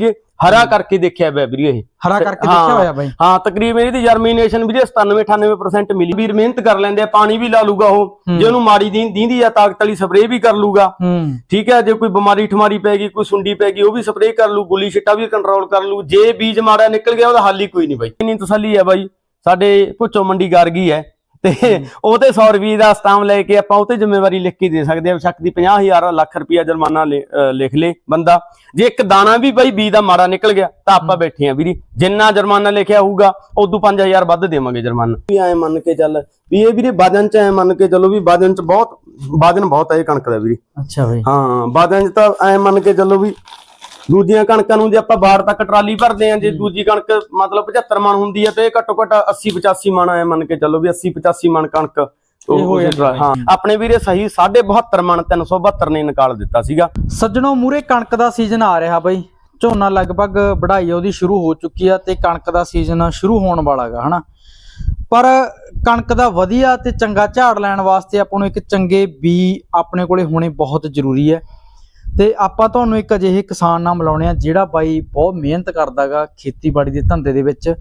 ਵੀਰੇ ਹਰਾ ਕਰਕੇ ਦੇਖਿਆ ਪਿਆ ਵੀਰੇ ਇਹ। ਹਰਾ ਕਰਕੇ। ਦੇਖਿਆ ਹੋਇਆ ਬਾਈ। ਹਾਂ ਤਕਰੀਬਨ ਇਹਦੀ ਜਰਮੀਨੇਸ਼ਨ ਵੀਰੇ 97 98% ਮਿਲੀ। ਵੀਰ ਮਿਹਨਤ ਕਰ ਲੈਂਦੇ ਆ ਪਾਣੀ ਵੀ ਲਾ ਲੂਗਾ ਉਹ। ਜੇ ਉਹਨੂੰ ਮਾੜੀ ਦੀ ਦੀਂਦੀ ਆ ਤਾਕਤ ਵਾਲੀ ਸਪਰੇਅ ਵੀ ਕਰ ਲੂਗਾ। ਠੀਕ ਹੈ ਜੇ ਕੋਈ ਬਿਮਾਰੀ ਠਮਾਰੀ ਪੈ ਗਈ ਕੋਈ ਸੁੰਡੀ ਪੈ ਗਈ ਉਹ ਵੀ ਸਪਰੇਅ ਕਰ ਲੂ ਗੁੱਲੀ ਛਿੱਟਾ ਵੀ ਕੰਟਰੋਲ ਕਰ ਲੂ। ਜੇ ਬੀਜ ਮਾੜਾ ਨਿਕਲ ਗਿਆ ਉਹਦਾ ਹੱਲ ਹੀ ਕੋਈ ਨਹੀਂ ਬਾਈ। ਇੰਨੀ ਤਸੱਲੀ ਹੈ ਬਾਈ। ਸਾਡੇ ਭੁੱਚੋ ਮੰਡੀ ਗਰ ਗਈ ਹੈ। ਤੇ ਉਹ ਤੇ 100 ਰੁਪਏ ਦਾ ਸਟਾਮ ਲੈ ਕੇ ਆਪਾਂ ਉਹ ਤੇ ਜ਼ਿੰਮੇਵਾਰੀ ਲਿਖ ਕੇ ਦੇ ਸਕਦੇ ਆ। ਸ਼ੱਕ ਦੀ 50000 ਲੱਖ ਰੁਪਇਆ ਜੁਰਮਾਨਾ ਲਿਖ ਲੇ ਬੰਦਾ। ਜੇ ਇੱਕ ਦਾਣਾ ਵੀ ਬਾਈ ਬੀਜ ਦਾ ਮਾੜਾ ਨਿਕਲ ਗਿਆ ਤਾਂ ਆਪਾਂ ਬੈਠੇ ਆ। ਵੀਰੇ ਜਿੰਨਾ ਜੁਰਮਾਨਾ ਲਿਖਿਆ ਹੋਊਗਾ ਉਦੋਂ 5000 ਵੱਧ ਦੇਵਾਂਗੇ ਜੁਰਮਾਨਾ। ਵੀ ਐ ਮੰਨ ਕੇ ਚੱਲ ਵੀ ਇਹ ਵੀਰੇ ਵਜਨ ਚ ਐ ਮੰਨ ਕੇ ਚੱਲੋ ਵੀ ਵਜਨ ਚ ਬਹੁਤ ਵਜਨ ਬਹੁਤ ਹੈ ਇਹ ਕਣਕ ਦਾ ਵੀਰੇ। ਅੱਛਾ ਬਾਈ। ਹਾਂ ਬਾਦਾਂ 'ਚ ਤਾਂ ਐ ਮੰਨ ਕੇ ਚੱਲੋ ਵੀ ਦੂਜੀਆਂ ਕਣਕਾਂ ਨੂੰ ਜੇ ਆਪਾਂ ਬਾੜ ਤੱਕ ਟਰਾਲੀ ਭਰਦੇ ਆ ਜੇ ਦੂਜੀ ਕਣਕ ਮਤਲਬ 75 ਮਣ ਹੁੰਦੀ ਆ ਤੇ ਇਹ ਘੱਟੋ ਘੱਟ 80 85 ਮਣ ਐ ਮੰਨ ਕੇ ਚੱਲੋ ਵੀ 80 85 ਮਣ ਕਣਕ ਹੋ ਹਾਂ ਆਪਣੇ ਵੀਰੇ ਸਹੀ 72 ਮਣ 372 ਨੇ ਨਿਕਾਲ ਦਿੱਤਾ ਸੀਗਾ। ਸੱਜਣੋ ਮੂਰੇ ਕਣਕ ਦਾ ਸੀਜ਼ਨ ਆ ਰਿਹਾ ਬਾਈ। ਝੋਨਾ ਲਗਭਗ ਵਢਾਈ ਉਹਦੀ ਸ਼ੁਰੂ ਹੋ ਚੁੱਕੀ ਆ ਤੇ ਕਣਕ ਦਾ ਸੀਜ਼ਨ ਸ਼ੁਰੂ ਹੋਣ ਵਾਲਾ ਹੈਗਾ ਹਨਾ? ਪਰ ਕਣਕ ਦਾ ਵਧੀਆ ਤੇ ਚੰਗਾ ਝਾੜ ਲੈਣ ਵਾਸਤੇ ਆਪਾਂ ਨੂੰ ਇੱਕ ਚੰਗੇ ਬੀ ਆਪਣੇ ਕੋਲੇ ਹੋਣੇ ਬਹੁਤ ਜ਼ਰੂਰੀ ਹੈ ਤੇ ਆਪਾਂ ਤੁਹਾਨੂੰ ਇੱਕ ਅਜਿਹੇ ਕਿਸਾਨ ਨਾਲ ਮਿਲਾਉਣੇ ਆ ਜਿਹੜਾ ਬਾਈ ਬਹੁਤ ਮਿਹਨਤ ਕਰਦਾਗਾ ਖੇਤੀਬਾੜੀ ਦੇ ਧੰਦੇ ਦੇ ਵਿੱਚ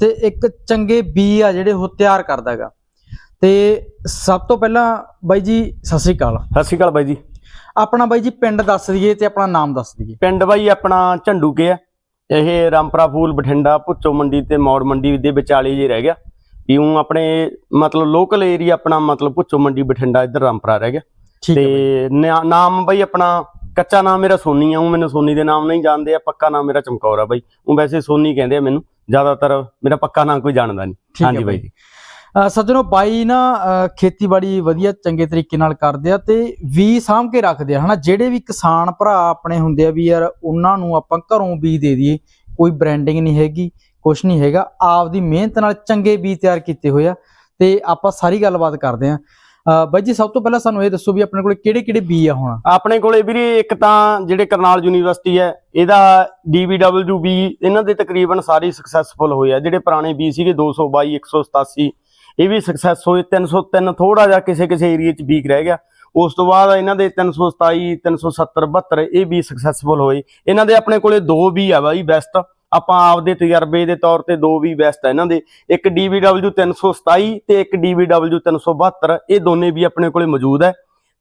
ਤੇ ਇੱਕ ਚੰਗੇ ਬੀ ਆ ਜਿਹੜੇ ਉਹ ਤਿਆਰ ਕਰਦਾਗਾ। ਤੇ ਸਭ ਤੋਂ ਪਹਿਲਾਂ ਬਾਈ ਜੀ ਸਤਿ ਸ੍ਰੀ ਅਕਾਲ। ਸਤਿ ਸ਼੍ਰੀ ਅਕਾਲ ਬਾਈ ਜੀ। ਆਪਣਾ ਬਾਈ ਜੀ ਪਿੰਡ ਦੱਸ ਦਈਏ ਤੇ ਆਪਣਾ ਨਾਮ ਦੱਸ ਦਈਏ। ਪਿੰਡ ਬਾਈ ਆਪਣਾ ਝੰਡੂ ਕੇ ਆ। ਇਹ ਰਾਮਪਰਾ ਫੂਲ ਬਠਿੰਡਾ ਭੁੱਚੋ ਮੰਡੀ ਤੇ ਮੌੜ ਮੰਡੀ ਦੇ ਵਿਚਾਲੇ ਜੇ ਰਹਿ ਗਿਆ। ਵੀ ਉਹ ਆਪਣੇ ਮਤਲਬ ਲੋਕਲ ਏਰੀਆ ਆਪਣਾ ਮਤਲਬ ਭੁੱਚੋ ਮੰਡੀ ਬਠਿੰਡਾ ਇੱਧਰ ਰਾਮਪਰਾ ਰਹਿ ਗਿਆ। ਤੇ ਨਾਮ ਬਈ ਆਪਣਾ ਕੱਚਾ ਨਾਮ ਮੇਰਾ ਸੋਨੀ ਆ ਉਹ ਮੈਨੂੰ ਸੋਨੀ ਦੇ ਨਾਮ ਨਹੀਂ ਜਾਣਦੇ ਆ ਪੱਕਾ ਨਾਮ ਮੇਰਾ ਚਮਕੌਰ ਆ ਬਈ। ਉਹ ਵੈਸੇ ਸੋਨੀ ਕਹਿੰਦੇ ਆ ਮੈਨੂੰ ਜ਼ਿਆਦਾਤਰ ਮੇਰਾ ਪੱਕਾ ਨਾਮ ਕੋਈ ਜਾਣਦਾ ਨਹੀਂ। ਹਾਂਜੀ ਬਾਈ। ਜੀ। ਸੱਜਣੋ ਬਾਈ ਨਾ ਖੇਤੀਬਾੜੀ ਵਧੀਆ ਚੰਗੇ ਤਰੀਕੇ ਨਾਲ ਕਰਦੇ ਆ ਤੇ ਵੀ ਸਾਂਭ ਕੇ ਰੱਖਦੇ ਆ ਹਨਾ? ਜਿਹੜੇ ਵੀ ਕਿਸਾਨ ਭਰਾ ਆਪਣੇ ਹੁੰਦੇ ਆ ਵੀ ਯਾਰ ਉਹਨਾਂ ਨੂੰ ਆਪਾਂ ਘਰੋਂ ਬੀਜ ਦੇ ਦਈਏ ਕੋਈ ਬ੍ਰਾਂਡਿੰਗ ਨਹੀਂ ਹੈਗੀ ਕੁਛ ਨਹੀਂ ਹੈਗਾ ਆਪਦੀ ਮਿਹਨਤ ਨਾਲ ਚੰਗੇ ਬੀਜ ਤਿਆਰ ਕੀਤੇ ਹੋਏ ਆ ਤੇ ਆਪਾਂ ਸਾਰੀ ਗੱਲਬਾਤ ਕਰਦੇ ਆ। ਬਾਈ ਜੀ, ਸਭ ਤੋਂ ਪਹਿਲਾਂ ਸਾਨੂੰ ਇਹ ਦੱਸੋ ਵੀ ਆਪਣੇ ਕੋਲੇ ਕਿਹੜੇ ਕਿਹੜੇ ਬੀ ਆ ਹੁਣ? ਆਪਣੇ ਕੋਲੇ ਵੀਰੇ ਇੱਕ ਤਾਂ ਜਿਹੜੇ ਕਰਨਾਲ ਯੂਨੀਵਰਸਿਟੀ ਹੈ, ਇਹਦਾ DBWB ਇਹਨਾਂ ਦੇ ਤਕਰੀਬਨ ਸਾਰੇ ਸਕਸੈਸਫੁਲ ਹੋਏ ਆ। ਜਿਹੜੇ ਪੁਰਾਣੇ ਬੀ ਸੀਗੇ 222 187 ਇਹ ਵੀ ਸਕਸੈਸ ਹੋਏ। 303 ਥੋੜਾ ਜਿਹਾ ਕਿਸੇ ਕਿਸੇ ਏਰੀਆ 'ਚ ਵੀਕ ਰਹਿ ਗਿਆ। ਉਸ ਤੋਂ ਬਾਅਦ ਇਹਨਾਂ ਦੇ 327 370 72 ਇਹ ਵੀ ਸਕਸੈਸਫੁਲ ਹੋਏ। ਇਹਨਾਂ ਦੇ ਆਪਣੇ ਕੋਲੇ ਦੋ ਵੀ ਆ ਬਾਈ ਬੈਸਟ ਆਪਾਂ ਆਪਦੇ ਤਜਰਬੇ ਦੇ ਤੌਰ ਤੇ ਦੋ ਵੀ ਬੈਸਟ ਹੈ ਇਹਨਾਂ ਦੇ। ਇੱਕ DBW 327 ਤੇ ਇੱਕ DBW 372 ਇਹ ਦੋਨੇ ਵੀ ਆਪਣੇ ਕੋਲੇ ਮੌਜੂਦ ਹੈ।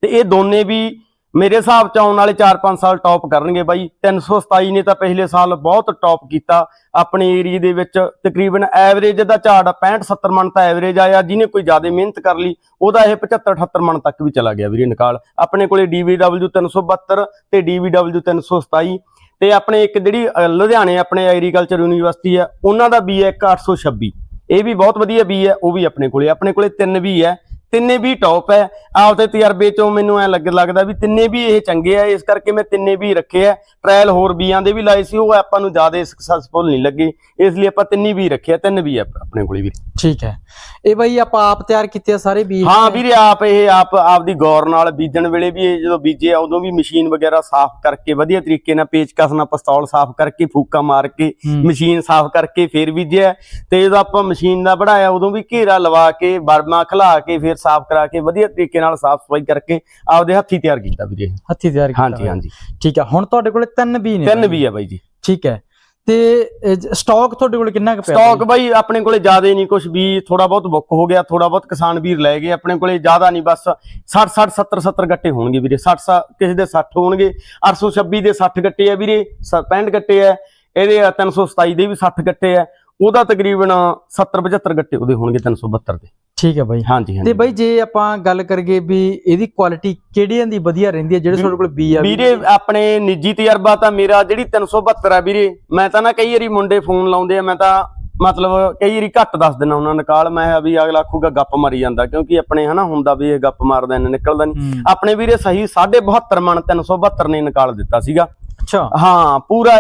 ਤੇ ਇਹ ਦੋਨੇ ਵੀ ਮੇਰੇ ਹਿਸਾਬ ਚ ਆਉਣ ਵਾਲੇ 4-5 ਸਾਲ ਟੌਪ ਕਰਨਗੇ ਬਾਈ। 327 ਨੇ ਤਾਂ ਪਿਛਲੇ ਸਾਲ ਬਹੁਤ ਟੌਪ ਕੀਤਾ। ਆਪਣੇ ਏਰੀਆ ਦੇ ਵਿੱਚ ਤਕਰੀਬਨ ਐਵਰੇਜ ਦਾ ਝਾੜ 65-70 ਮਣ ਤਾਂ ਐਵਰੇਜ ਆਇਆ। ਜਿਹਨੇ ਕੋਈ ਜ਼ਿਆਦਾ ਮਿਹਨਤ ਕਰ ਲਈ, ਉਹਦਾ ਇਹ 75-78 ਮਣ ਤੱਕ ਵੀ ਚਲਾ ਗਿਆ ਵੀਰੇ ਨਿਕਾਲ। ਆਪਣੇ ਕੋਲੇ DBW 372 ਤੇ DBW 327 ਤੇ ਆਪਣੇ ਇੱਕ ਜਿਹੜੀ ਅ, ਲੁਧਿਆਣੇ ਆਪਣੇ ਐਗਰੀਕਲਚਰ ਯੂਨੀਵਰਸਿਟੀ ਆ ਉਹਨਾਂ ਦਾ ਬੀ ਹੈ ਇੱਕ 826 ਇਹ ਵੀ ਬਹੁਤ ਵਧੀਆ ਬੀ ਹੈ ਉਹ ਵੀ ਆਪਣੇ ਕੋਲੇ। ਆਪਣੇ ਕੋਲੇ ਤਿੰਨ ਵੀ ਹੈ ਤਿੰਨੇ ਵੀ ਟੌਪ ਹੈ ਆਪਦੇ ਤਜਰਬੇ ਚੋਂ ਮੈਨੂੰ ਐ ਲੱਗ ਲੱਗਦਾ ਵੀ ਤਿੰਨੇ ਵੀ ਇਹ ਚੰਗੇ ਆ ਇਸ ਕਰਕੇ ਮੈਂ ਤਿੰਨੇ ਵੀ ਰੱਖੇ ਆ। ਟ੍ਰਾਇਲ ਹੋਰ ਬੀਆਂ ਦੇ ਵੀ ਲਾਏ ਸੀ ਉਹ ਆਪਾਂ ਨੂੰ ਜ਼ਿਆਦਾ ਸਕਸੈਸਫੁਲ ਨਹੀਂ ਲੱਗੇ। ਇਸ ਲਈ ਆਪਾਂ ਤਿੰਨੇ ਵੀ ਰੱਖੇ ਆ ਤਿੰਨ ਵੀ ਆਪਣੇ ਕੋਲੇ ਵੀ। ਠੀਕ ਹੈ ਇਹ ਬਾਈ ਆਪਾਂ ਆਪ ਤਿਆਰ ਕੀਤੇ ਆ ਸਾਰੇ ਬੀਜ ਹਾਂ ਵੀਰੇ ਆਪ ਇਹ ਆਪ ਆਪਦੀ ਗੌਰ ਨਾਲ ਬੀਜਣ ਵੇਲੇ ਵੀ ਇਹ ਜਦੋਂ ਬੀਜੇ ਆ ਉਦੋਂ ਵੀ ਮਸ਼ੀਨ ਵਗੈਰਾ ਸਾਫ਼ ਕਰਕੇ ਵਧੀਆ ਤਰੀਕੇ ਨਾਲ ਪੇਚਕਸ ਨਾਲ ਪਿਸਤੌਲ ਸਾਫ਼ ਕਰਕੇ ਫੂਕਾ ਮਾਰ ਕੇ। ਮਸ਼ੀਨ ਸਾਫ਼ ਕਰਕੇ ਫੇਰ ਬੀਜਿਆ। ਤੇ ਜਦੋਂ ਆਪਾਂ ਮਸ਼ੀਨ ਦਾ ਬਣਾਇਆ ਉਦੋਂ ਵੀ ਘੇਰਾ ਲਵਾ ਕੇ ਬਰਮਾ ਖਲਾ ਕੇ ਫੇਰ ਸਾਫ਼ ਕਰਾ ਕੇ ਵਧੀਆ ਤਰੀਕੇ ਨਾਲ ਸਾਫ਼ ਸਫ਼ਾਈ ਕਰਕੇ ਆਪਦੇ ਹੱਥੀ ਤਿਆਰ ਕੀਤਾ ਵੀਰੇ। ਹੱਥੀ ਤਿਆਰ ਕੀਤਾ ਹਾਂਜੀ। ਹਾਂਜੀ ਠੀਕ ਹੈ ਹੁਣ ਤੁਹਾਡੇ ਕੋਲੇ ਤਿੰਨ ਬੀ ਨੇ ਤਿੰਨ। ਵੀ ਆ ਬਾਈ ਜੀ ਠੀਕ ਹੈ ਤੇ ਸਟਾਕ ਤੁਹਾਡੇ ਕੋਲ ਕਿੰਨਾ ਕੁ ਪਿਆ ਸਟਾਕ ਬਾਈ ਆਪਣੇ ਕੋਲੇ ਜ਼ਿਆਦਾ ਨਹੀਂ ਕੁਝ ਵੀ ਥੋੜਾ ਬਹੁਤ ਬੁੱਕ ਹੋ ਗਿਆ ਥੋੜਾ ਬਹੁਤ ਕਿਸਾਨ ਵੀਰ ਲੈ ਗਏ ਆਪਣੇ ਕੋਲੇ ਜ਼ਿਆਦਾ ਨਹੀਂ ਬਸ 60 60 70 70 ਗੱਟੇ ਹੋਣਗੇ ਵੀਰੇ 60 60 ਕਿਸੇ ਦੇ 60 ਹੋਣਗੇ 826 ਦੇ 60 ਗੱਟੇ ਆ ਵੀਰੇ ਸ- 65 ਗੱਟੇ ਆ ਇਹਦੇ ਆ 327 ਦੇ ਵੀ 60 ਗੱਟੇ ਆ ਉਹਦਾ ਤਕਰੀਬਨ 70 75 ਗੱਟੇ ਉਹਦੇ ਹੋਣਗੇ 372 ਦੇ ਠੀਕ ਹੈ ਬਾਈ। ਹਾਂਜੀ ਤੇ ਹਾਂਜੀ ਬਾਈ ਜੇ ਆਪਾਂ ਗੱਲ ਕਰੀਏ ਵੀ ਇਹਦੀ ਕੁਆਲਿਟੀ ਕਿਹੜੀਆਂ ਦੀ ਵਧੀਆ ਰਹਿੰਦੀ ਹੈ ਜਿਹੜੇ ਤੁਹਾਡੇ ਕੋਲ ਬੀ ਆ ਵੀਰੇ ਆਪਣੇ ਨਿੱਜੀ ਤਜਰਬਾ ਤਾਂ ਮੇਰਾ ਜਿਹੜੀ 372 ਆ ਵੀਰੇ ਮੈਂ ਤਾਂ ਨਾ ਕਈ ਵਾਰੀ ਮੁੰਡੇ ਫੋਨ ਲਾਉਂਦੇ ਆ ਮੈਂ ਤਾਂ ਮਤਲਬ ਕਈ ਵਾਰੀ ਘੱਟ ਦੱਸ ਦਿੰਦਾ ਉਹਨਾਂ ਨਿਕਾਲ ਮੈਂ ਕਿਹਾ ਵੀ ਅਗਲਾ ਆਖੂਗਾ ਗੱਪ ਮਾਰੀ ਜਾਂਦਾ ਕਿਉਂਕਿ ਆਪਣੇ ਹਨਾ ਹੁੰਦਾ ਵੀ ਇਹ ਗੱਪ ਮਾਰਦਾ ਇਹਨੇ ਨਿਕਲਦਾ ਨਹੀਂ। ਆਪਣੇ ਵੀਰੇ ਸਹੀ 72 ਮਣ 372 ਨੇ ਨਿਕਾਲ ਦਿੱਤਾ ਸੀਗਾ। ਅੱਛਾ। ਹਾਂ ਪੂਰਾ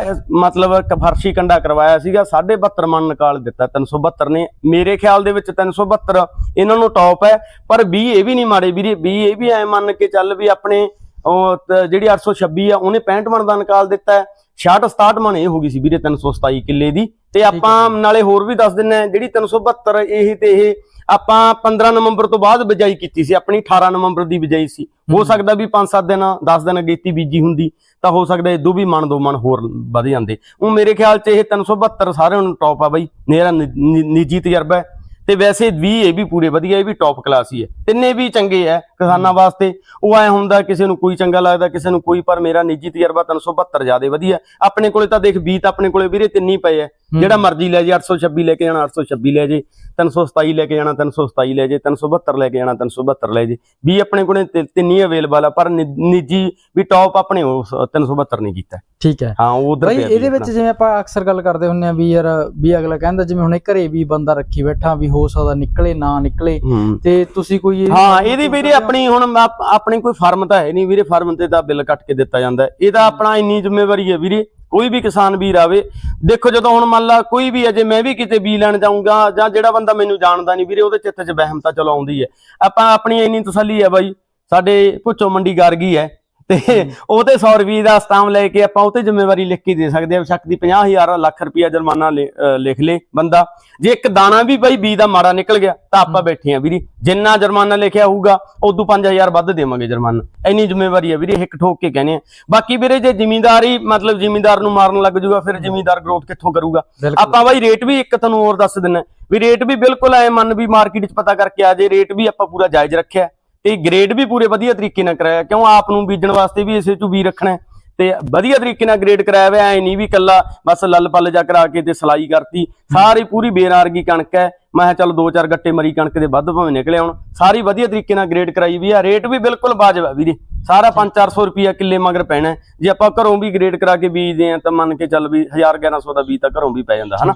ਮਤਲਬ ਫਰਸ਼ੀ ਕੰਡਾ ਕਰਵਾਇਆ ਸੀਗਾ 72 ਮਣ ਨਿਕਾਲ ਦਿੱਤਾ 372 ਨੇ। ਮੇਰੇ ਖਿਆਲ ਦੇ ਵਿੱਚ 372 ਇਹਨਾਂ ਨੂੰ ਟੌਪ ਹੈ ਪਰ 20 ਇਹ ਵੀ ਨਹੀਂ ਮਾੜੇ ਵੀਰੇ 20 ਇਹ ਵੀ ਐ ਮੰਨ ਕੇ ਚੱਲ ਵੀ ਆਪਣੇ ਉਹ ਜਿਹੜੀ 826 ਆ ਉਹਨੇ 65 ਮਣ ਦਾ ਨਿਕਾਲ ਦਿੱਤਾ ਹੈ। 66 67 ਮਣ ਇਹ ਹੋ ਗਈ ਸੀ ਵੀਰੇ 327 ਕਿੱਲੇ ਦੀ। ਤੇ ਆਪਾਂ ਨਾਲੇ ਹੋਰ ਵੀ ਦੱਸ ਦਿੰਨੇ ਜਿਹੜੀ 372 ਇਹ ਤੇ ਇਹ ਆਪਾਂ 15 ਨਵੰਬਰ ਤੋਂ ਬਾਅਦ ਬਿਜਾਈ ਕੀਤੀ ਸੀ ਆਪਣੀ 18 ਨਵੰਬਰ ਦੀ ਬਿਜਾਈ ਸੀ। ਹੋ। ਸਕਦਾ ਵੀ 5-7 ਦਿਨ 10 ਦਿਨ ਅਗੇਤੀ ਬੀਜੀ ਹੁੰਦੀ ਤਾਂ ਹੋ ਸਕਦਾ ਇਦੋਂ ਵੀ ਮਨ ਦੋ ਮਨ ਹੋਰ ਵਧ ਜਾਂਦੇ। ਉਹ ਮੇਰੇ ਖਿਆਲ 'ਚ ਇਹ 372 ਸਾਰਿਆਂ ਨੂੰ ਟੌਪ ਆ ਬਾਈ ਮੇਰਾ ਨਿੱਜੀ ਤਜਰਬਾ ਹੈ। ਤੇ ਵੈਸੇ ਵੀ ਇਹ ਵੀ ਪੂਰੇ ਵਧੀਆ ਇਹ ਵੀ ਟੌਪ ਕਲਾਸ ਹੀ ਹੈ। ਤਿੰਨੇ ਵੀ ਚੰਗੇ ਹੈ ਕਿਸਾਨਾਂ ਵਾਸਤੇ। ਉਹ ਐ ਹੁੰਦਾ ਕਿਸੇ ਨੂੰ ਕੋਈ ਚੰਗਾ ਲੱਗਦਾ ਕਿਸੇ ਨੂੰ ਕੋਈ ਪਰ ਮੇਰਾ ਨਿੱਜੀ ਤਜਰਬਾ 372 ਜ਼ਿਆਦਾ ਵਧੀਆ। ਆਪਣੇ ਕੋਲੇ ਤਾਂ ਦੇਖ ਬੀ ਤਾਂ ਆਪਣੇ ਕੋਲੇ ਵੀਰੇ ਤਿੰਨ ਪਏ ਐ ਜਿਹੜਾ ਮਰਜ਼ੀ ਲੈ ਜੇ 826 ਲੈ ਕੇ ਜਾਣਾ 826 ਲੈ ਜੇ 327 ਲੈ ਕੇ ਜਾਣਾ 327 ਲੈ ਜੇ 372 ਲੈ ਕੇ ਜਾਣਾ 372 ਲੈ ਜੇ। ਵੀ ਆਪਣੇ ਕੋਲੇ ਤਿੰਨ ਅਵੇਲੇਬਲ ਆ ਪਰ ਨਿੱਜੀ ਵੀ ਟੌਪ ਆਪਣੇ ਉਸ 372 ਨਹੀਂ ਕੀਤਾ। ਠੀਕ ਹੈ। ਹਾਂ ਉਹ ਉਧਰ ਬਈ ਇਹਦੇ ਵਿੱਚ ਜਿਵੇਂ ਆਪਾਂ ਅਕਸਰ ਗੱਲ ਕਰਦੇ ਹੁੰਨੇ ਆ ਵੀ ਯਾਰ ਵੀ ਅਗਲਾ ਕਹਿੰਦਾ ਜਿਵੇਂ ਹੁਣ ਘਰੇ ਵੀ ਬੰਦਾ ਰੱਖੀ ਬੈਠਾ ਵੀ ਹੋ ਸਕਦਾ ਨਿਕਲੇ ਨਾ ਨਿਕਲੇ ਤੇ ਤੁਸੀਂ ਕੋਈ ਹਾਂ ਇਹਦੀ ਵੀਰੇ ਆਪਣੀ ਹੁਣ ਆਪ- ਆਪਣੀ ਕੋਈ ਫਾਰਮ ਤਾਂ ਹੈ ਨਹੀਂ ਵੀਰੇ ਫਾਰਮ ਤੇ ਤਾਂ ਬਿੱਲ ਕੱਟ ਕੇ ਦਿੱਤਾ ਜਾਂਦਾ। ਇਹਦਾ ਆਪਣਾ ਇੰਨੀ ਜ਼ਿੰਮੇਵਾਰੀ ਹੈ ਵੀਰੇ। ਕੋਈ ਵੀ ਕਿਸਾਨ ਵੀਰ ਆਵੇ, ਦੇਖੋ ਜਦੋਂ ਹੁਣ ਮੰਨ ਲਾ ਕੋਈ ਵੀ ਅਜੇ ਮੈਂ ਵੀ ਕਿਤੇ ਬੀ ਲੈਣ ਜਾਊਂਗਾ ਜਾਂ ਜਿਹੜਾ ਬੰਦਾ ਮੈਨੂੰ ਜਾਣਦਾ ਨਹੀਂ ਵੀਰੇ, ਉਹਦੇ ਚਿੱਤ 'ਚ ਵਹਿਮ ਤਾਂ ਚਲੋ ਆਉਂਦੀ ਹੈ। ਆਪਾਂ ਆਪਣੀ ਇੰਨੀ ਤਸੱਲੀ ਹੈ ਬਾਈ, ਸਾਡੇ ਭੁੱਚੋ ਮੰਡੀ ਗਰਗੀ ਹੈ। ਤੇ ਉਹ ਤੇ 100 ਰੁਪਏ ਦਾ ਸਟਾਮ ਲੈ ਕੇ ਆਪਾਂ ਉਹ ਤੇ ਜ਼ਿੰਮੇਵਾਰੀ ਲਿਖ ਕੇ ਦੇ ਸਕਦੇ ਆ ਬੇਸ਼ੱਕ ਦੀ 50000 ਲੱਖ ਰੁਪਇਆ ਜੁਰਮਾਨਾ ਲਿਖ ਲੇ ਬੰਦਾ। ਜੇ ਇੱਕ ਦਾਣਾ ਵੀ ਬਾਈ ਬੀ ਦਾ ਮਾੜਾ ਨਿਕਲ ਗਿਆ ਤਾਂ ਆਪਾਂ ਬੈਠੇ ਆ ਵੀਰੇ। ਜਿੰਨਾ ਜੁਰਮਾਨਾ ਲਿਖਿਆ ਹੋਊਗਾ ਉਦੋਂ 5000 ਵੱਧ ਦੇਵਾਂਗੇ ਜੁਰਮਾਨਾ। ਇੰਨੀ ਜ਼ਿੰਮੇਵਾਰੀ ਹੈ ਵੀਰੇ ਇੱਕ ਠੋਕ ਕੇ ਕਹਿੰਦੇ ਆ। ਬਾਕੀ ਵੀਰੇ ਜੇ ਜ਼ਿਮੀਂਦਾਰੀ ਮਤਲਬ ਜ਼ਿਮੀਂਦਾਰ ਨੂੰ ਮਾਰਨ ਲੱਗ ਜੂਗਾ ਫਿਰ ਜ਼ਿਮੀਂਦਾਰ ਗਰੋਥ ਕਿੱਥੋਂ ਕਰੂਗਾ? ਆਪਾਂ ਬਾਈ ਰੇਟ ਵੀ ਇੱਕ ਤੁਹਾਨੂੰ ਹੋਰ ਦੱਸ ਦਿੰਨਾ ਵੀ ਰੇਟ ਵੀ ਬਿਲਕੁਲ ਐ ਮੰਨ ਵੀ ਮਾਰਕੀਟ 'ਚ ਪਤਾ ਕਰਕੇ ਆ ਜੇ ਰੇਟ ਵੀ ਆਪਾਂ ਪੂਰਾ ਜਾਇਜ਼ ਰੱਖਿਆ। ਤੇ ਗ੍ਰੇਡ ਵੀ ਪੂਰੇ ਵਧੀਆ ਤਰੀਕੇ ਨਾਲ ਕਰਾਇਆ। ਕਿਉਂ? ਆਪ ਨੂੰ ਬੀਜਣ ਵਾਸਤੇ ਵੀ ਇਸੇ 'ਚੋਂ ਵੀ ਰੱਖਣਾ ਹੈ ਤੇ ਵਧੀਆ ਤਰੀਕੇ ਨਾਲ ਗ੍ਰੇਡ ਕਰਾਇਆ ਹੋਇਆ, ਐ ਨਹੀਂ ਵੀ ਕੱਲਾ ਬਸ ਲੱਲ ਪੱਲ ਜਾ ਕਰਾ ਕੇ ਤੇ ਸਲਾਈ ਕਰਤੀ। ਸਾਰੀ ਪੂਰੀ ਬੇਨਾਰਗੀ ਕਣਕ ਹੈ। ਮੈਂ ਕਿਹਾ ਚੱਲ ਦੋ ਚਾਰ ਗੱਟੇ ਮਰੀ ਕਣਕ ਦੇ ਵੱਧ ਭਾਵੇਂ ਨਿਕਲੇ ਹੁਣ ਸਾਰੀ ਵਧੀਆ ਤਰੀਕੇ ਨਾਲ ਗ੍ਰੇਡ ਕਰਾਈ ਵੀ ਆ। ਰੇਟ ਵੀ ਬਿਲਕੁਲ ਵਾਜਬ ਹੈ ਵੀਰੇ। ਸਾਰਾ 5-400 ਰੁਪਿਆ ਕਿੱਲੇ ਮਗਰ ਪੈਣਾ। ਜੇ ਆਪਾਂ ਘਰੋਂ ਵੀ ਗ੍ਰੇਡ ਕਰਾ ਕੇ ਬੀਜਦੇ ਆ ਤਾਂ ਮੰਨ ਕੇ ਚੱਲ ਵੀ 1000 1100 ਦਾ ਬੀਜ ਤਾਂ ਘਰੋਂ ਵੀ ਪੈ ਜਾਂਦਾ ਹਨਾ?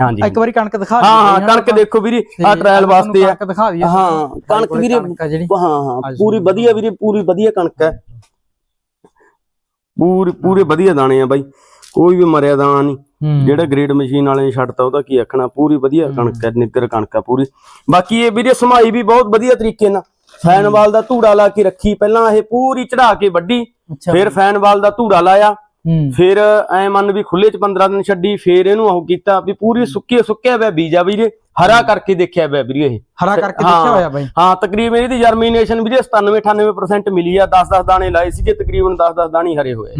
ਹਾਂਜੀ। ਇੱਕ ਵਾਰੀ ਕਣਕ ਦਿਖਾ ਹਾਂ ਦਿਓ ਹਾਂ ਕਣਕ ਦੇਖੋ ਵੀਰੇ ਆ ਟ੍ਰਾਇਲ ਵਾਸਤੇ ਆ। ਕਣਕ ਦਿਖਾ ਦਈਏ। ਹਾਂ ਕਣਕ ਵੀਰੇ ਹਾਂ ਹਾਂ ਪੂਰੀ ਵਧੀਆ ਵੀਰੇ ਪੂਰੀ ਵਧੀਆ ਕਣਕ ਹੈ। ਪੂਰੇ ਪੂਰੇ ਵਧੀਆ ਦਾਣੇ ਆ ਬਾਈ। ਕੋਈ ਵੀ ਮਰਿਆ ਦਾਣਾ ਨਹੀਂ। ਜਿਹੜਾ ਗ੍ਰੇਡ ਮਸ਼ੀਨ ਵਾਲੇ ਨੇ ਛੱਡਤਾ ਉਹਦਾ ਕੀ ਆਖਣਾ? ਪੂਰੀ ਵਧੀਆ ਕਣਕ ਹੈ ਨਿੱਗਰ ਕਣਕ ਆ ਪੂਰੀ। ਬਾਕੀ ਇਹ ਵੀਰੇ ਸਮਾਈ ਵੀ ਬਹੁਤ ਵਧੀਆ ਤਰੀਕੇ ਨਾਲ। ਫੈਨਵਾਲ ਦਾ ਧੂੜਾ ਲਾ ਕੇ ਰੱਖੀ ਪਹਿਲਾਂ ਇਹ ਪੂਰੀ ਚੜਾ ਕੇ ਅੱਛਾ ਫਿਰ ਫੈਨਵਾਲ ਦਾ ਧੂੜਾ ਲਾਇਆ ਫਿਰ ਐ ਮੰਨ ਵੀ ਖੁੱਲੇ ਚ 15 ਦਿਨ ਛੱਡੀ ਫਿਰ ਇਹਨੂੰ ਉਹ ਕੀਤਾ ਵੀ ਪੂਰੀ ਸੁੱਕੀ ਸੁੱਕਿਆ ਹੋਇਆ ਬੀਜਾ ਵੀਰੇ। ਹਰਾ ਕਰਕੇ ਦੇਖਿਆ ਹੋਇਆ ਵੀਰੇ ਇਹ। ਹਰਾ ਕਰਕੇ। ਦੇਖਿਆ ਹੋਇਆ ਬਾਈ। ਹਾਂ ਤਕਰੀਬਨ ਇਹਦੀ ਜਰਮੀਨੇਸ਼ਨ ਵੀਰੇ 97 98% ਮਿਲੀ ਆ। 10 10 ਦਾਣੇ ਲਾਏ ਸੀਗੇ ਤਕਰੀਬਨ 10 10 ਦਾਣੇ ਹਰੇ ਹੋਏ।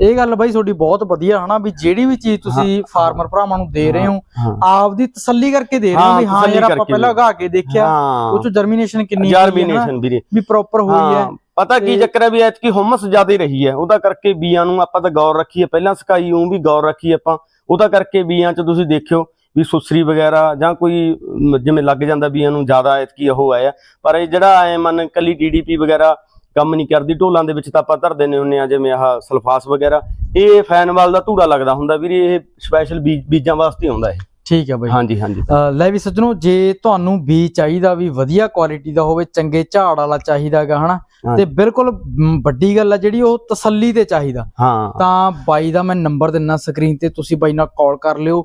ਇਹ ਗੱਲ ਬਾਈ ਤੁਹਾਡੀ ਬਹੁਤ ਵਧੀਆ ਹਨਾ ਵੀ ਜਿਹੜੀ ਵੀ ਚੀਜ਼ ਤੁਸੀਂ ਫਾਰਮਰ ਭਰਾਵਾਂ ਨੂੰ ਦੇ ਰਹੇ ਹੋ ਹਾਂ ਆਪਦੀ ਤਸੱਲੀ ਕਰਕੇ ਦੇ ਰਹੇ ਹੋ ਵੀ ਹਾਂ ਯਾਰ ਆਪਾਂ ਪਹਿਲਾਂ ਉਗਾ ਕੇ ਦੇਖਿਆ ਉਹ ਚ ਜਰਮੀਨੇਸ਼ਨ ਕਿੰਨੀ ਜਰਮੀਨੇਸ਼ਨ ਵੀਰੇ। ਵੀ ਪ੍ਰੋਪਰ ਹੋਈ ਹੈ। ਪਤਾ ਕੀ ਚੱਕਰ ਹੈ ਵੀ ਐਤਕੀ ਹੁਮਸ ਜ਼ਿਆਦਾ ਹੀ ਰਹੀ ਹੈ ਉਹਦਾ ਕਰਕੇ ਬੀਆਂ ਨੂੰ ਆਪਾਂ ਤਾਂ ਗੌਰ ਰੱਖੀ ਹੈ ਪਹਿਲਾਂ ਸਕਾਈ ਉਹ ਵੀ ਗੌਰ ਰੱਖੀ ਆਪਾਂ ਉਹਦਾ ਕਰਕੇ ਬੀਆਂ 'ਚ ਤੁਸੀਂ ਦੇਖਿਓ ਵੀ ਸੁਸਰੀ ਵਗੈਰਾ ਜਾਂ ਕੋਈ ਜਿਵੇਂ ਲੱਗ ਜਾਂਦਾ ਵੀ ਇਹਨੂੰ ਜ਼ਿਆਦਾ ਐਤਕੀ ਉਹ ਆਇਆ। ਪਰ ਇਹ ਜਿਹੜਾ ਐ ਮੰਨ ਕੱਲੀ ਡੀਡੀਪੀ ਵਗੈਰਾ ਕੰਮ ਨਹੀਂ ਕਰਦੀ, ਢੋਲਾਂ ਦੇ ਵਿੱਚ ਤਾਂ ਆਪਾਂ ਧਰ ਦਿੰਦੇ ਹੁੰਨੇ ਆ, ਜਿਵੇਂ ਆਹ ਸਲਫਾਸ ਵਗੈਰਾ, ਇਹ ਫੈਨਵਾਲ ਦਾ ਧੂੜਾ ਲੱਗਦਾ ਹੁੰਦਾ ਵੀਰੇ, ਇਹ ਸਪੈਸ਼ਲ ਬੀਜਾਂ ਵਾਸਤੇ ਆਉਂਦਾ ਇਹ। ਠੀਕ ਹੈ ਬਾਈ। ਹਾਂਜੀ ਹਾਂਜੀ। ਲੈ ਵੀ ਸੱਜਣੋ ਜੇ ਤੁਹਾਨੂੰ ਬੀਜ ਚਾਹੀਦਾ ਵੀ ਵਧੀਆ ਕੁਆਲਿਟੀ ਦਾ ਹੋਵੇ ਚੰਗੇ ਝਾੜ ਵਾਲਾ ਚਾਹੀਦਾਗਾ ਹਨਾ। ਤੇ ਬਿਲਕੁਲ ਵੱਡੀ ਗੱਲ ਆ ਜਿਹੜੀ ਉਹ ਤਸੱਲੀ ਤੇ ਚਾਹੀਦਾ। ਹਾਂ। ਤਾਂ ਬਾਈ ਦਾ ਮੈਂ ਨੰਬਰ ਦਿੰਨਾ ਸਕਰੀਨ ਤੇ ਤੁਸੀਂ ਬਾਈ ਨਾਲ ਕਾਲ ਕਰ ਲਿਓ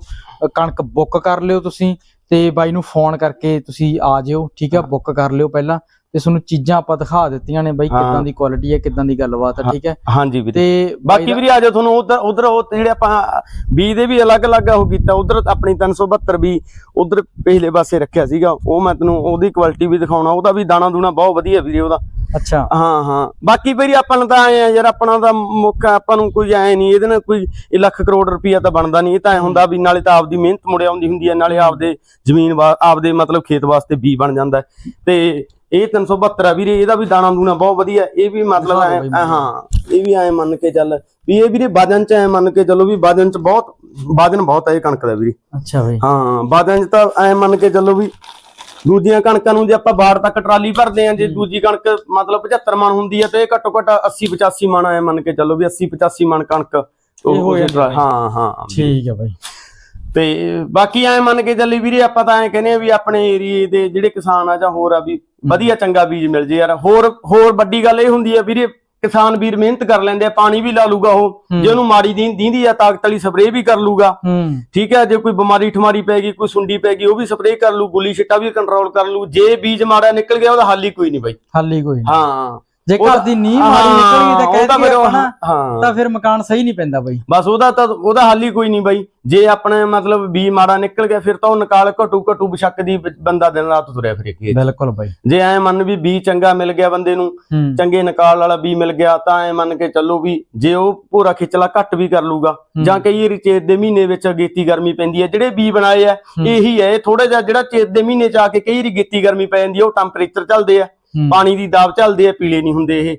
ਕਣਕ ਬੁੱਕ ਕਰ ਲਿਓ ਤੁਸੀਂ ਤੇ ਬਾਈ ਨੂੰ ਫੋਨ ਕਰਕੇ ਤੁਸੀਂ ਆ ਜਿਓ ਠੀਕ ਆ ਬੁੱਕ ਕਰ ਲਿਓ ਪਹਿਲਾਂ। ਤੇ ਤੁਹਾਨੂੰ ਚੀਜ਼ਾਂ ਆਪਾਂ ਦਿਖਾ ਦਿੱਤੀਆਂ ਨੇ ਬਾਈ। ਕਿੱਦਾਂ ਦੀ ਕੁਆਲਿਟੀ ਹੈ ਕਿੱਦਾਂ ਦੀ ਗੱਲਬਾਤ ਹੈ ਠੀਕ ਹੈ? ਹਾਂਜੀ ਵੀਰੇ। ਤੇ ਬਾਕੀ ਵੀਰੇ ਆਜੋ ਤੁਹਾਨੂੰ ਉਧਰ ਉਧਰ ਉਹ ਜਿਹੜੇ ਆਪਾਂ ਬੀ ਦੇ ਵੀ ਅਲੱਗ-ਅਲੱਗ ਉਹ ਕੀਤਾ। ਉਧਰ ਆਪਣੀ 372 ਵੀ ਉਧਰ ਪਿਛਲੇ ਪਾਸੇ ਰੱਖਿਆ ਸੀਗਾ। ਉਹ ਮੈਂ ਤੈਨੂੰ ਉਹਦੀ ਕੁਆਲਿਟੀ ਵੀ ਦਿਖਾਉਣਾ। ਉਹਦਾ ਵੀ ਦਾਣਾ ਦੂਣਾ ਬਹੁਤ ਵਧੀਆ ਵੀਰੇ ਉਹਦਾ। ਅੱਛਾ। ਹਾਂ ਹਾਂ। ਬਾਕੀ ਵੀਰੇ ਆਪਾਂ ਨੂੰ ਤਾਂ ਐ ਆ ਯਾਰ ਆਪਣਾ ਦਾ ਮੁੱਖ ਆਪਾਂ ਨੂੰ ਕੋਈ ਐ ਨਹੀਂ ਇਹਦੇ ਨਾਲ ਕੋਈ ਇਹ ਲੱਖ ਕਰੋੜ ਰੁਪਈਆ ਤਾਂ ਬਣਦਾ ਨਹੀਂ। ਇਹ ਤਾਂ ਐ ਹੁੰਦਾ ਵੀ ਨਾਲੇ ਤਾਂ ਆਪਦੀ ਮਿਹਨਤ ਮੁੜਿਆ ਆਉਂਦੀ ਹੁੰਦੀ ਹੈ ਨਾਲੇ ਆਪਦੇ ਜ਼ਮੀਨ ਆਪਦੇ ਮਤਲਬ ਖੇਤ ਵਾਸਤੇ ਬੀ ਬਣ ਜਾਂਦਾ। ਤੇ ਇਹ 372 ਆ ਵੀਰੇ ਇਹਦਾ ਵੀ ਦਾਣਾ ਦੂਣਾ ਬਹੁਤ ਵਧੀਆ ਇਹ ਵੀ ਮਤਲਬ ਐ ਹਾਂ ਇਹ ਵੀ ਐ ਮੰਨ ਕੇ ਚੱਲ ਵੀ ਇਹ ਵੀਰੇ ਵਜਨ ਚ ਐ ਮੰਨ ਕੇ ਚੱਲੋ ਵੀ ਵਜਨ ਚ ਬਹੁਤ ਵਜਨ ਬਹੁਤ ਹੈ ਇਹ ਕਣਕ ਦਾ ਵੀਰੇ। ਅੱਛਾ ਬਾਈ। ਹਾਂ ਵਜਨ ਚ ਤਾਂ ਐ ਮੰਨ ਕੇ ਚੱਲੋ ਵੀ ਦੂਜੀਆਂ ਕਣਕਾਂ ਨੂੰ ਜੇ ਆਪਾਂ ਬਾੜ ਤੱਕ ਟਰਾਲੀ ਭਰਦੇ ਆ ਜੇ ਦੂਜੀ ਕਣਕ ਮਤਲਬ 75 ਮਣ ਹੁੰਦੀ ਹੈ ਤੇ ਇਹ ਘੱਟੋ ਘੱਟ 80 85 ਮਣ ਐ ਮੰਨ ਕੇ ਚੱਲੋ ਵੀ 80 85 ਮਣ ਕਣਕ ਉਹ- ਹੋ ਹੈ। ਹਾਂ ਹਾਂ। ਠੀਕ ਹੈ ਬਾਈ। ਤੇ ਬਾਕੀ ਐ ਮੰਨ ਕੇ ਚੱਲੀ ਵੀਰੇ ਆਪਾਂ ਤਾਂ ਐ ਕਹਿੰਦੇ ਆ ਵੀ ਆਪਣੇ ਏਰੀਏ ਦੇ ਜਿਹੜੇ ਕਿਸਾਨ ਆ ਜਾਂ ਹੋਰ ਆ ਵੀ ਵਧੀਆ ਚੰਗਾ ਬੀਜ ਮਿਲ ਜੇ ਯਾਰ। ਹੋਰ ਹੋਰ ਵੱਡੀ ਗੱਲ ਇਹ ਹੁੰਦੀ ਆ ਵੀਰੇ ਕਿਸਾਨ ਵੀਰ ਮਿਹਨਤ ਕਰ ਲੈਂਦੇ ਆ ਪਾਣੀ ਵੀ ਲਾ ਲੂਗਾ ਉਹ। ਜੇ ਉਹਨੂੰ ਮਾੜੀ ਦੀ ਦੀਂਦੀ ਆ ਤਾਕਤ ਵਾਲੀ ਸਪਰੇਅ ਵੀ ਕਰ ਲੂਗਾ। ਠੀਕ ਹੈ ਜੇ ਕੋਈ ਬਿਮਾਰੀ ਠਮਾਰੀ ਪੈ ਗਈ ਕੋਈ ਸੁੰਡੀ ਪੈ ਗਈ ਉਹ ਵੀ ਸਪਰੇਅ ਕਰ ਲੂ ਗੁੱਲੀ ਛਿੱਟਾ ਵੀ ਕੰਟਰੋਲ ਕਰ ਲੂ ਜੇ ਬੀਜ ਮਾੜਾ ਨਿਕਲ ਗਿਆ ਉਹਦਾ ਹੱਲ ਹੀ ਕੋਈ ਨਹੀਂ ਬਾਈ। ਹਾਲੀ ਕੋਈ ਨਹੀਂ। ਹਾਂ। ਜੇ ਘਰ ਦੀ ਨੀਂਹ ਮਾੜੀ ਨਿਕਲ ਗਈ ਤਾਂ ਕਹਿ ਉਹਦਾ ਦਈਏ ਫਿਰ ਉਹ- ਆਪਾਂ ਨਾ ਹਾਂ। ਤਾਂ ਫਿਰ ਮਕਾਨ ਸਹੀ ਨਹੀਂ ਪੈਂਦਾ ਬਾਈ। ਬਸ ਉਹਦਾ ਤਾਂ ਉਹਦਾ ਹੱਲ ਹੀ ਕੋਈ ਨਹੀਂ ਬਾਈ। ਜੇ ਆਪਣੇ ਮਤਲਬ ਬੀ ਮਾੜਾ ਨਿਕਲ ਗਿਆ ਫਿਰ ਤਾਂ ਉਹ ਨਿਕਾਲ ਘਟੂ ਘਟੂ ਬਸ਼ੱਕ ਦੀ ਬੰਦਾ ਦਿਨ ਰਾਤ ਤੁਰਿਆ ਫਿਰੇ ਕੀ ਬਿਲਕੁਲ ਬਾਈ। ਜੇ ਐ ਮੰਨ ਵੀ ਬੀ ਚੰਗਾ ਮਿਲ ਗਿਆ ਬੰਦੇ ਨੂੰ ਚੰਗੇ ਨਿਕਾਲ ਵਾਲਾ ਬੀ ਮਿਲ ਗਿਆ ਤਾਂ ਐ ਮੰਨ ਕੇ ਚੱਲੋ ਵੀ ਜੇ ਉਹ ਪੂਰਾ ਖਿਚਲਾ ਘੱਟ ਵੀ ਕਰ ਲੂਗਾ ਜਾਂ ਕਈ ਵਾਰੀ ਚੇਤ ਦੇ ਮਹੀਨੇ ਵਿੱਚ ਅਗੇਤੀ ਗਰਮੀ ਪੈਂਦੀ ਹੈ ਜਿਹੜੇ ਬੀ ਬਣਾਏ ਆ। ਇਹੀ ਹੈ ਥੋੜਾ ਜਿਹਾ ਜਿਹੜਾ ਚੇਤ ਦੇ ਮਹੀਨੇ ਚ ਆ ਕੇ ਕਈ ਵਾਰੀ ਗੇਤੀ ਗਰਮੀ ਪੈ ਜਾਂਦੀ ਹੈ ਉਹ ਟੈਂਪਰੇਚਰ ਚੱਲਦੇ ਆ। ਪਾਣੀ ਦੀ ਦਾਬ ਚੱਲਦੇ ਆ ਪੀਲੇ ਨਹੀਂ ਹੁੰਦੇ ਇਹ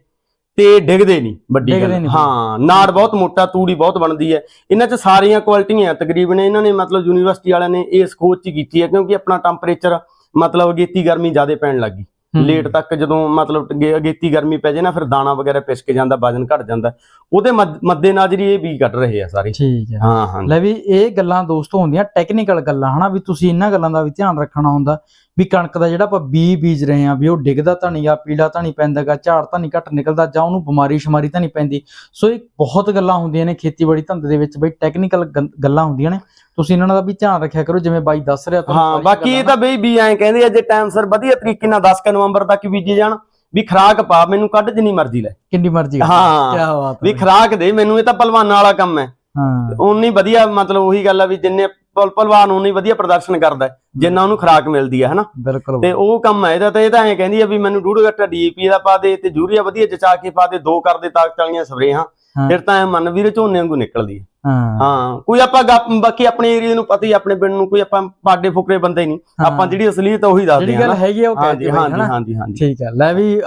ਤੇ ਡਿੱਗਦੇ ਨਹੀਂ ਵੱਡੀ ਗੱਲ। ਹਾਂ ਨਾੜ ਬਹੁਤ ਮੋਟਾ ਤੂੜੀ ਬਹੁਤ ਬਣਦੀ ਹੈ। ਇਹਨਾਂ 'ਚ ਸਾਰੀਆਂ ਕੁਆਲਿਟੀਆਂ ਤਕਰੀਬਨ ਇਹਨਾਂ ਨੇ ਮਤਲਬ ਯੂਨੀਵਰਸਿਟੀ ਵਾਲਿਆਂ ਨੇ ਇਸ ਖੋਜ 'ਚ ਕੀਤੀ ਹੈ ਕਿਉਂਕਿ ਆਪਣਾ ਟੈਂਪਰੇਚਰ ਮਤਲਬ ਅਗੇਤੀ ਗਰਮੀ ਜ਼ਿਆਦਾ ਪੈਣ ਲੱਗੀ। ਲੇਟ ਤੱਕ ਜਦੋਂ ਮਤਲਬ ਅਗੇਤੀ ਗਰਮੀ ਪੈ ਜੇ ਨਾ ਫਿਰ ਦਾਣਾ ਵਗੈਰਾ ਪਿਸਕ ਜਾਂਦਾ ਵਜਨ ਘਟ ਜਾਂਦਾ। ਉਹਦੇ ਮੱਦ- ਮੱਦੇਨਜ਼ਰ ਹੀ ਇਹ ਵੀ ਕੱਢ ਰਹੇ ਆ ਸਾਰੇ। ਠੀਕ ਹੈ। ਹਾਂ ਹਾਂ। ਲੈ ਵੀ ਇਹ ਗੱਲਾਂ ਦੋਸਤੋ ਹੁੰਦੀਆਂ ਟੈਕਨੀਕਲ ਗੱਲਾਂ ਹਨਾ ਵੀ ਤੁਸੀਂ ਇਹਨਾਂ ਗੱਲਾਂ ਦਾ ਵੀ ਧਿਆਨ ਰੱਖਣਾ ਹੁੰਦਾ। ਵੀ ਕਣਕ ਦਾ ਜਿਹੜਾ ਆਪਾਂ ਬੀ ਬੀਜ ਰਹੇ ਆ ਵੀ ਉਹ ਡਿੱਗਦਾ ਤਾਂ ਨਹੀਂ ਆ ਪੀਲਾ ਤਾਂ ਨਹੀਂ ਪੈਂਦਾਗਾ ਝਾੜ ਤਾਂ ਨਹੀਂ ਘੱਟ ਨਿਕਲਦਾ ਜਾਂ ਉਹਨੂੰ ਬਿਮਾਰੀ ਸ਼ਮਾਰੀ ਤਾਂ ਨਹੀਂ ਪੈਂਦੀ। ਸੋ ਇਹ ਬਹੁਤ ਗੱਲਾਂ ਹੁੰਦੀਆਂ ਨੇ ਖੇਤੀਬਾੜੀ ਧੰਦੇ ਦੇ ਵਿੱਚ ਬਈ ਟੈਕਨੀਕਲ ਗੱਲਾਂ ਹੁੰਦੀਆਂ ਨੇ। ਤੁਸੀਂ ਇਹਨਾਂ ਦਾ ਵੀ ਧਿਆਨ ਰੱਖਿਆ ਕਰੋ ਜਿਵੇਂ ਬਾਈ ਦੱਸ ਰਿਹਾ ਤੁਹਾਨੂੰ ਹਾਂ ਬਾਕੀ ਇਹ ਤਾਂ ਬਈ ਵੀ ਐਂ ਕਹਿੰਦੇ ਆ ਜੇ ਟਾਈਮ ਸਰ ਵਧੀਆ ਤਰੀਕੇ ਨਾਲ 10 ਕੁ ਨਵੰਬਰ ਤੱਕ ਬੀਜੇ ਜਾਣ ਵੀ ਖਰਾਕ ਪਾ ਮੈਨੂੰ ਕੱਢ ਜਿੰਨੀ ਮਰਜ਼ੀ ਲੈ। ਕਿੰਨੀ ਮਰਜ਼ੀ ਹਾਂ। ਕੀ ਬਾਤ ਵੀ ਖਰਾਕ ਦੇ ਮੈਨੂੰ ਇਹ ਤਾਂ ਪਹਿਲਵਾਨਾਂ ਵਾਲਾ ਕੰਮ ਹੈ। ਹਾਂ। ਉਨੀ ਵਧੀਆ ਮਤਲਬ ਉਹੀ ਗੱਲ ਆ ਵੀ ਜਿੰਨੇ ਪਲ- ਪਹਿਲਵਾਨ ਉਨੀ ਵਧੀਆ ਪ੍ਰਦਰਸ਼ਨ ਕਰਦਾ ਜਿੰਨਾ ਉਹਨੂੰ ਖਰਾਕ ਮਿਲਦੀ ਹੈ ਹਨਾ? ਬਿਲਕੁਲ ਤੇ ਉਹ ਕੰਮ ਹੈ ਇਹਦਾ ਤਾਂ ਇਹ ਤਾਂ ਐਂ ਕਹਿੰਦੀ ਆ ਵੀ ਮੈਨੂੰ ਡੂਢ ਗੱਟਾ ਡੀਏਪੀ ਦਾ ਪਾ ਦੇ ਤੇ ਯੂਰੀਆ ਵਧੀਆ ਜਚਾ ਕੇ ਪਾ ਦੇ ਦੋ ਕਰ ਦੇ ਤਾਕਤ ਵਾਲੀਆਂ ਸਪਰੇਹਾਂ ਹਾਂ। ਫਿਰ ਤਾਂ ਐ ਮਨ ਵੀਰ ਝੋਨੇ ਵਾਂਗੂ ਨਿਕਲਦੀ ਹੈ। ਹਾਂ। ਕੋਈ ਆਪਾਂ ਗੱਪ- ਬਾਕੀ ਆਪਣੇ ਏਰੀਆ ਨੂੰ ਪਤਾ ਹੀ ਆਪਣੇ ਪਿੰਡ ਨੂੰ ਕੋਈ ਆਪਾਂ ਪਾਡੇ ਫੁਕਰੇ ਬੰਦੇ ਨਹੀਂ। ਆਪਾਂ ਜਿਹੜੀ ਅਸਲੀਅਤ ਉਹੀ ਦੱਸਦੇ ਜਿਹੜੀ ਹਾਂ ਗੱਲ ਨਾ। ਹੈਗੀ ਉਹ ਹਾਂਜੀ ਕਹਿੰਦੇ ਹਾਂਜੀ ਹਨਾ? ਹਾਂਜੀ ਹਾਂਜੀ। ਠੀਕ ਹੈ ਲੈ ਵੀ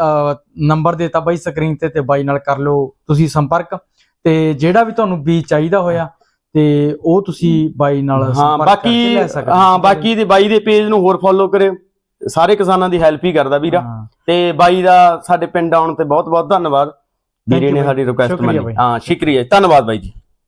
ਨੰਬਰ ਦੇਤਾ ਬਾਈ ਸਕਰੀਨ ਤੇ ਤੇ ਬਾਈ ਨਾਲ ਕਰ ਲਓ ਤੁਸੀਂ ਸੰਪਰਕ। ਤੇ ਜਿਹੜਾ ਵੀ ਤੁਹਾਨੂੰ ਬੀਜ ਚਾਹੀਦਾ ਹੋਇਆ ਤੇ ਉਹ ਤੁਸੀਂ ਬਾਈ ਨਾਲ ਹਾਂ ਬਾਕੀ ਹੋ। ਬਾਕੀ ਦੇ ਬਾਈ ਦੇ ਪੇਜ ਨੂੰ ਹੋਰ ਫੋਲੋ ਕਰਿਓ। ਸਾਰੇ ਕਿਸਾਨਾਂ ਦੀ ਹੈਲਪ ਹੀ ਕਰਦਾ ਵੀਰਾ। ਤੇ ਬਾਈ ਦਾ ਸਾਡੇ ਪਿੰਡ ਆਉਣ ਤੇ ਬਹੁਤ ਬਹੁਤ ਧੰਨਵਾਦ ਵੀਰੇ ਨੇ। ਸਾਡੀ ਰਿਕੁਐਸਟ ਮੰਨੀ। ਹਾਂ ਸ਼ੁਕਰੀਆ ਧੰਨਵਾਦ ਬਾਈ ਜੀ।